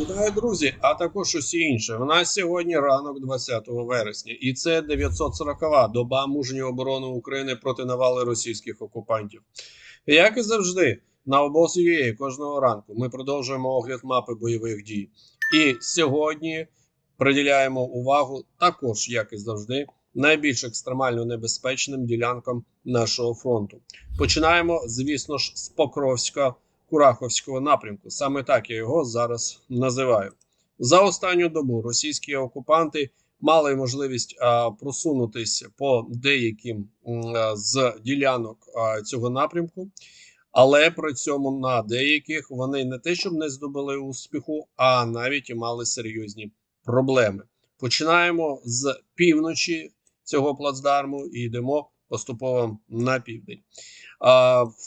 Вітаю, друзі, а також усі інші. У нас сьогодні ранок 20 вересня, і це 940-ва доба мужньої оборони України проти навали російських окупантів. Як і завжди, на обоз.ua кожного ранку ми продовжуємо огляд мапи бойових дій. І сьогодні приділяємо увагу також, як і завжди, найбільш екстремально небезпечним ділянкам нашого фронту. Починаємо, звісно ж, з Покровська. Кураховського напрямку. Саме так я його зараз називаю. За останню добу російські окупанти мали можливість а, просунутися по деяким а, з ділянок а, цього напрямку, але при цьому на деяких вони не те, щоб не здобули успіху, а навіть і мали серйозні проблеми. Починаємо з півночі цього плацдарму і йдемо поступово на південь.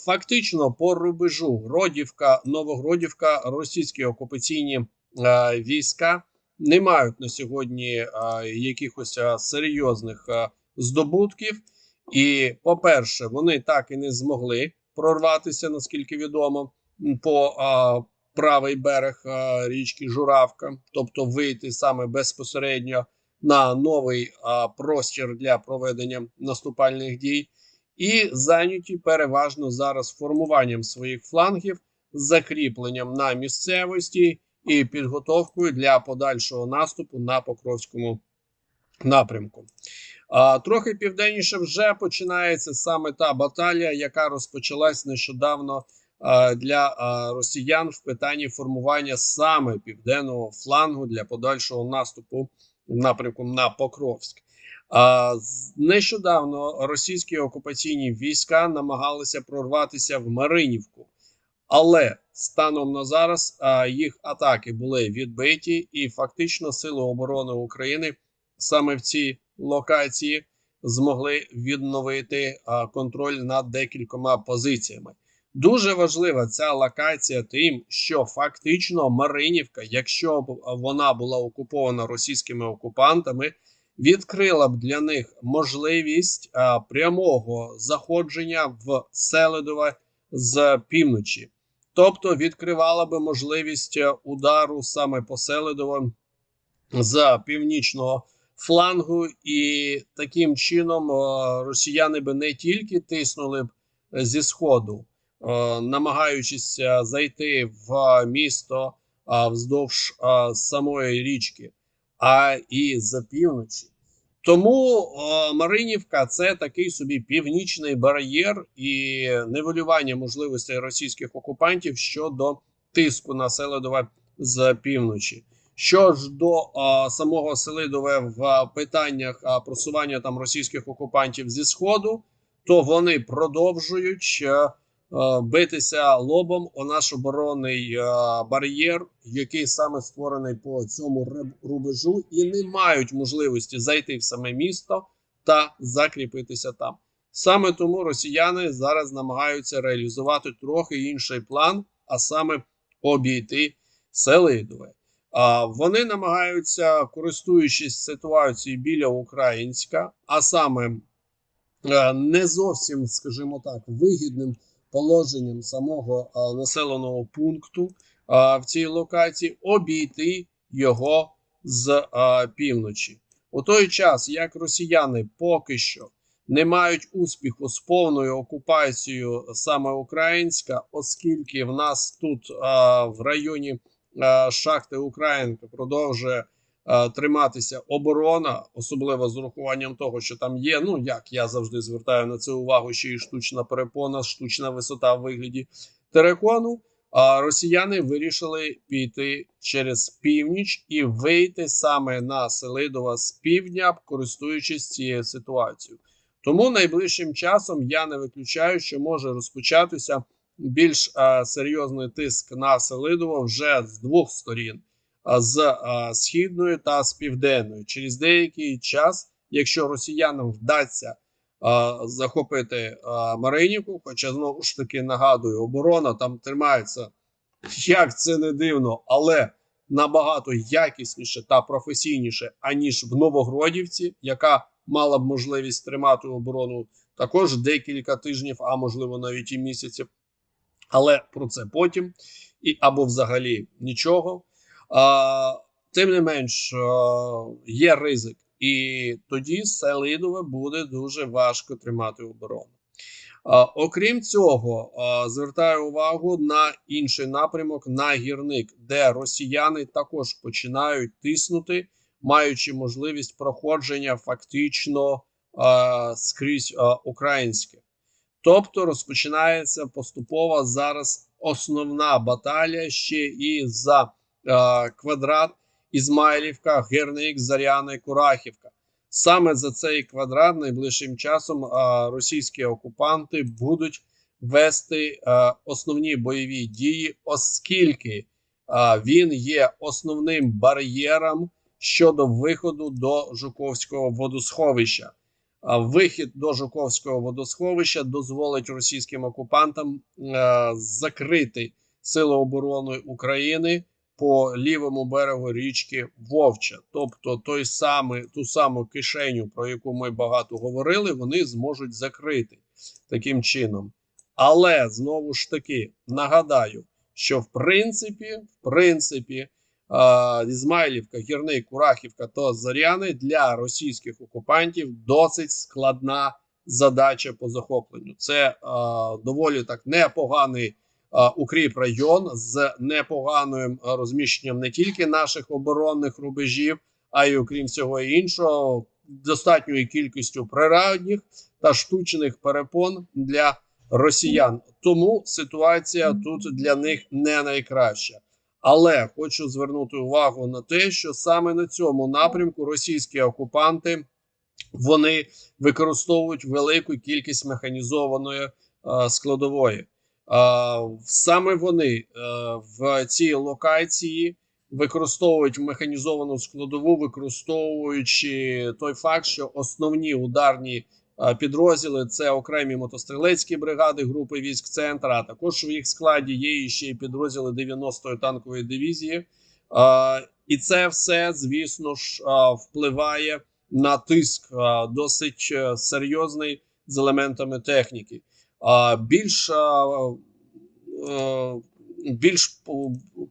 Фактично, по рубежу Родівка, Новогродівка, російські окупаційні війська не мають на сьогодні якихось серйозних здобутків. І, по-перше, вони так і не змогли прорватися, наскільки відомо, по правий берег річки Журавка, тобто вийти саме безпосередньо на новий а, простір для проведення наступальних дій і зайняті переважно зараз формуванням своїх флангів, закріпленням на місцевості і підготовкою для подальшого наступу на Покровському напрямку. А, Трохи південніше вже починається саме та баталія, яка розпочалась нещодавно для росіян в питанні формування саме південного флангу для подальшого наступу напрямку на Покровськ. А, Нещодавно російські окупаційні війська намагалися прорватися в Маринівку, але станом на зараз а, їх атаки були відбиті, і фактично Сили оборони України саме в цій локації змогли відновити а, контроль над декількома позиціями. Дуже важлива ця локація, тим, що фактично Маринівка, якщо б вона була окупована російськими окупантами відкрила б для них можливість а, прямого заходження в Селедове з півночі, тобто відкривала би можливість удару саме по Селедове з північного флангу, і таким чином а, росіяни би не тільки тиснули б зі сходу, намагаючись зайти в місто вздовж самої річки а і за півночі. Тому Маринівка це такий собі північний бар'єр і нивелювання можливостей російських окупантів щодо тиску на Селидове з півночі. Що ж до о, самого Селидове в питаннях о, просування там російських окупантів зі сходу, то вони продовжують битися лобом у наш оборонний бар'єр, який саме створений по цьому рубежу, і не мають можливості зайти в саме місто та закріпитися там. Саме тому росіяни зараз намагаються реалізувати трохи інший план, а саме обійти Селидове. А вони намагаються, користуючись ситуацією біля Українська, а саме не зовсім, скажімо так, вигідним положенням самого населеного пункту в цій локації обійти його з півночі. У той час, як росіяни поки що не мають успіху з повною окупацією саме українська, оскільки в нас тут в районі шахти Українка продовжує триматися оборона, особливо з урахуванням того, що там є. Ну як я завжди звертаю на це увагу, ще й штучна перепона, штучна висота в вигляді терекону. А росіяни вирішили піти через північ і вийти саме на Селидова з півдня, користуючись цією ситуацією. Тому найближчим часом я не виключаю, що може розпочатися більш а, серйозний тиск на Селидово вже з двох сторін з східною та з південною. Через деякий час, якщо росіянам вдасться захопити Маринівку, хоча знову ж таки нагадую, оборона там тримається, як це не дивно, але набагато якісніше та професійніше, аніж в Новогродівці, яка мала б можливість тримати оборону також декілька тижнів, а можливо навіть і місяців. Але про це потім і або взагалі нічого. Тим не менш, є ризик, і тоді Селидове буде дуже важко тримати оборону. Окрім цього, звертаю увагу на інший напрямок на гірник, де росіяни також починають тиснути, маючи можливість проходження фактично скрізь українське. Тобто розпочинається поступово зараз основна баталія ще і за е, квадрат Ізмайлівка, Герник, Заряна і Курахівка. Саме за цей квадрат найближчим часом е, російські окупанти будуть вести е, основні бойові дії, оскільки е, він є основним бар'єром щодо виходу до Жуковського водосховища. Вихід до Жуковського водосховища дозволить російським окупантам е, закрити Сили оборони України по лівому берегу річки Вовча. Тобто, той самий ту саму кишеню, про яку ми багато говорили, вони зможуть закрити таким чином. Але знову ж таки нагадаю, що в принципі, в принципі, Ізмайлівка, Гірник, Курахівка та Заряни для російських окупантів досить складна задача по захопленню. Це е, доволі так непоганий е, укріп район з непоганим розміщенням не тільки наших оборонних рубежів, а й окрім всього іншого, достатньою кількістю природних та штучних перепон для росіян. Тому ситуація тут для них не найкраща. Але хочу звернути увагу на те, що саме на цьому напрямку російські окупанти вони використовують велику кількість механізованої е, складової. Саме вони е, в цій локації використовують механізовану складову, використовуючи той факт, що основні ударні е, підрозділи це окремі мотострілецькі бригади групи військ центра. А також в їх складі є ще й підрозділи 90-ї танкової дивізії. І це все, звісно ж, впливає на тиск досить е, серйозний з елементами техніки. Більш е, більш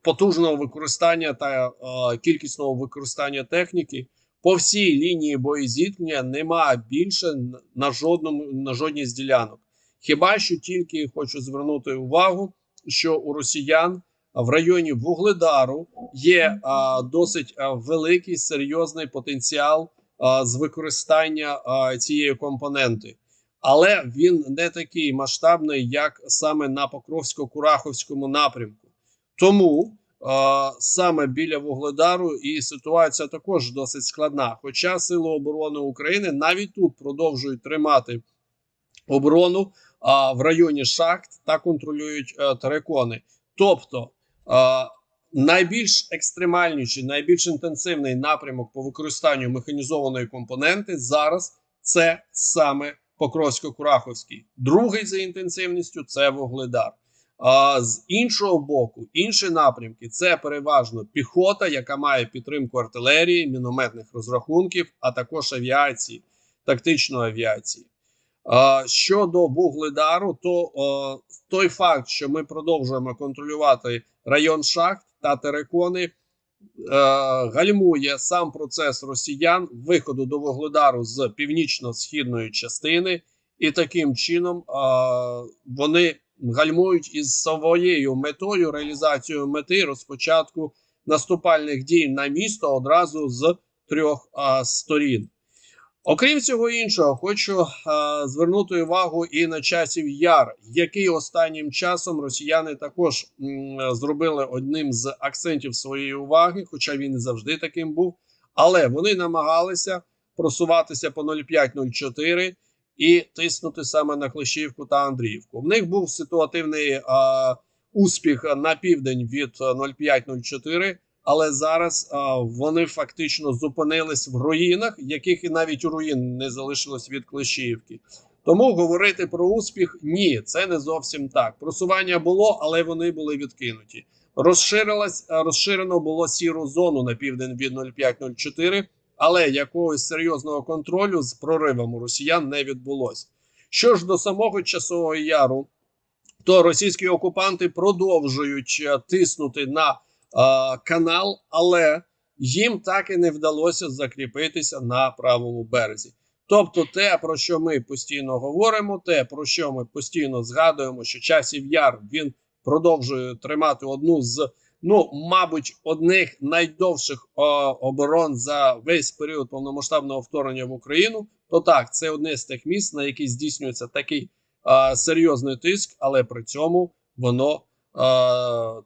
потужного використання та е, кількісного використання техніки по всій лінії боєзіткнення нема більше на жодному на жодній з ділянок. Хіба що тільки хочу звернути увагу, що у росіян в районі Вугледару є а, досить а, великий серйозний потенціал а, з використання а, цієї компоненти, але він не такий масштабний, як саме на Покровсько-Кураховському напрямку. Тому а, саме біля Вугледару і ситуація також досить складна. Хоча Сили оборони України навіть тут продовжують тримати оборону а, в районі шахт та контролюють а, терекони. Тобто а, найбільш екстремальніший, найбільш інтенсивний напрямок по використанню механізованої компоненти зараз це саме Покровсько-Кураховський. Другий за інтенсивністю це Вугледар. А з іншого боку, інші напрямки це переважно піхота, яка має підтримку артилерії, мінометних розрахунків, а також авіації, тактичної авіації. А, щодо Вугледару, то о, той факт, що ми продовжуємо контролювати район шахт та терекони, гальмує сам процес росіян виходу до Вугледару з північно-східної частини, і таким чином е, вони гальмують із своєю метою реалізацією мети розпочатку наступальних дій на місто одразу з трьох е, сторін. Окрім цього іншого, хочу е, звернути увагу і на часів яр, який останнім часом росіяни також м, зробили одним з акцентів своєї уваги, хоча він і завжди таким був. Але вони намагалися просуватися по 0,5-0,4 і тиснути саме на Клещівку та Андріївку. В них був ситуативний е, успіх на південь від е, 0,5-0,4, але зараз а, вони фактично зупинились в руїнах, яких і навіть у руїн не залишилось від Клещіївки. Тому говорити про успіх ні, це не зовсім так. Просування було, але вони були відкинуті. Розширилась розширено було сіру зону на південь від 0,5-0,4, але якогось серйозного контролю з проривом росіян не відбулося. Що ж до самого часового яру, то російські окупанти продовжують е, тиснути на канал, але їм так і не вдалося закріпитися на правому березі. Тобто, те, про що ми постійно говоримо, те, про що ми постійно згадуємо, що часів яр він продовжує тримати одну з, ну, мабуть, одних найдовших о, оборон за весь період повномасштабного вторгнення в Україну. То так, це одне з тих місць, на які здійснюється такий а, серйозний тиск, але при цьому воно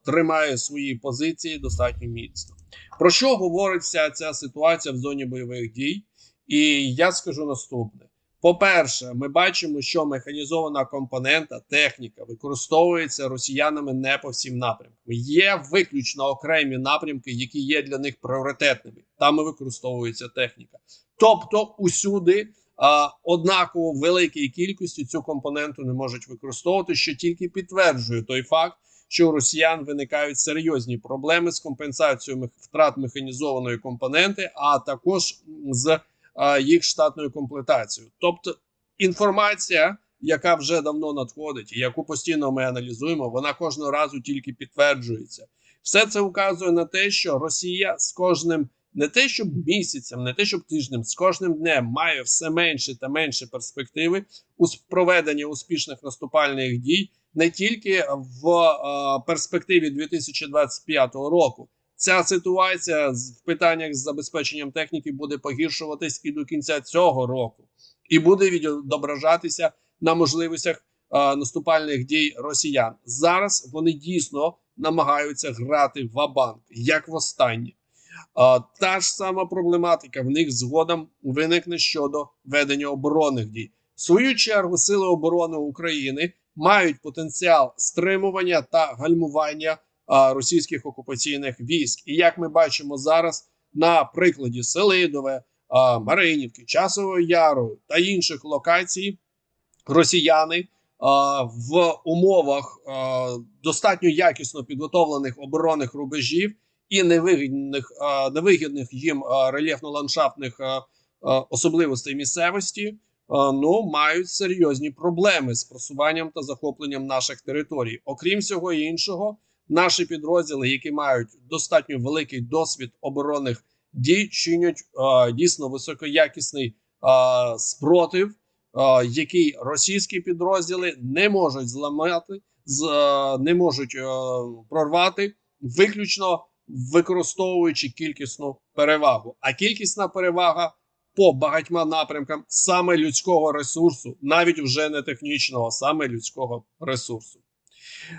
тримає свої позиції достатньо міцно. Про що говорить вся ця ситуація в зоні бойових дій? І я скажу наступне: по-перше, ми бачимо, що механізована компонента, техніка використовується росіянами не по всім напрямкам. Є виключно окремі напрямки, які є для них пріоритетними. Там і використовується техніка. Тобто, усюди а, однаково в великій кількості цю компоненту не можуть використовувати, що тільки підтверджує той факт. Що у росіян виникають серйозні проблеми з компенсацією втрат механізованої компоненти, а також з їх штатною комплектацією. Тобто інформація, яка вже давно надходить, і яку постійно ми аналізуємо, вона кожного разу тільки підтверджується. Все це указує на те, що Росія з кожним не те, щоб місяцем, не те, щоб тижнем, з кожним днем має все менше та менше перспективи у проведенні успішних наступальних дій не тільки в е, перспективі 2025 року. Ця ситуація в питаннях з забезпеченням техніки буде погіршуватись і до кінця цього року, і буде відображатися на можливостях е, наступальних дій росіян. Зараз вони дійсно намагаються грати в абанк, як востаннє. А, та ж сама проблематика в них згодом виникне щодо ведення оборонних дій. В свою чергу сили оборони України мають потенціал стримування та гальмування а, російських окупаційних військ. І як ми бачимо зараз на прикладі Селидове, а, Маринівки, Часового Яру та інших локацій, росіяни в умовах достатньо якісно підготовлених оборонних рубежів і невигідних, невигідних їм рельєфно-ландшафтних особливостей місцевості, ну мають серйозні проблеми з просуванням та захопленням наших територій. Окрім всього іншого, наші підрозділи, які мають достатньо великий досвід оборонних дій, чинять а, дійсно високоякісний а, спротив, а, який російські підрозділи не можуть зламати, з, а, не можуть а, прорвати, виключно використовуючи кількісну перевагу. А кількісна перевага по багатьма напрямкам саме людського ресурсу, навіть вже не технічного, саме людського ресурсу.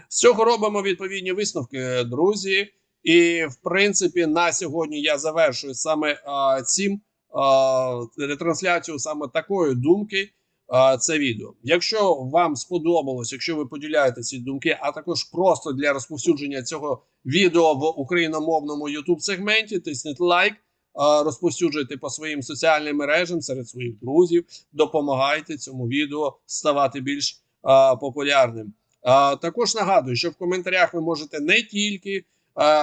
З цього робимо відповідні висновки, друзі. І в принципі, на сьогодні я завершую саме а, цим а, ретрансляцію саме такої думки. а, Це відео. Якщо вам сподобалось, якщо ви поділяєте ці думки, а також просто для розповсюдження цього відео в україномовному youtube сегменті, тисніть лайк, розповсюджуйте по своїм соціальним мережам серед своїх друзів, допомагайте цьому відео ставати більш а, популярним. А, також нагадую, що в коментарях ви можете не тільки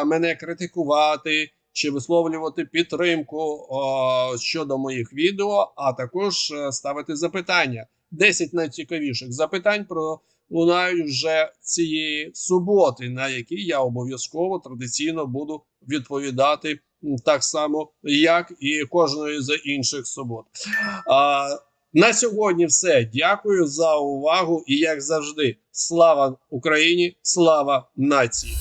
мене критикувати чи висловлювати підтримку а, щодо моїх відео, а також е, ставити запитання. 10 найцікавіших запитань пролунають вже цієї суботи, на які я обов'язково традиційно буду відповідати так само, як і кожної з інших субот. А, на сьогодні все. Дякую за увагу. І як завжди, слава Україні, слава нації.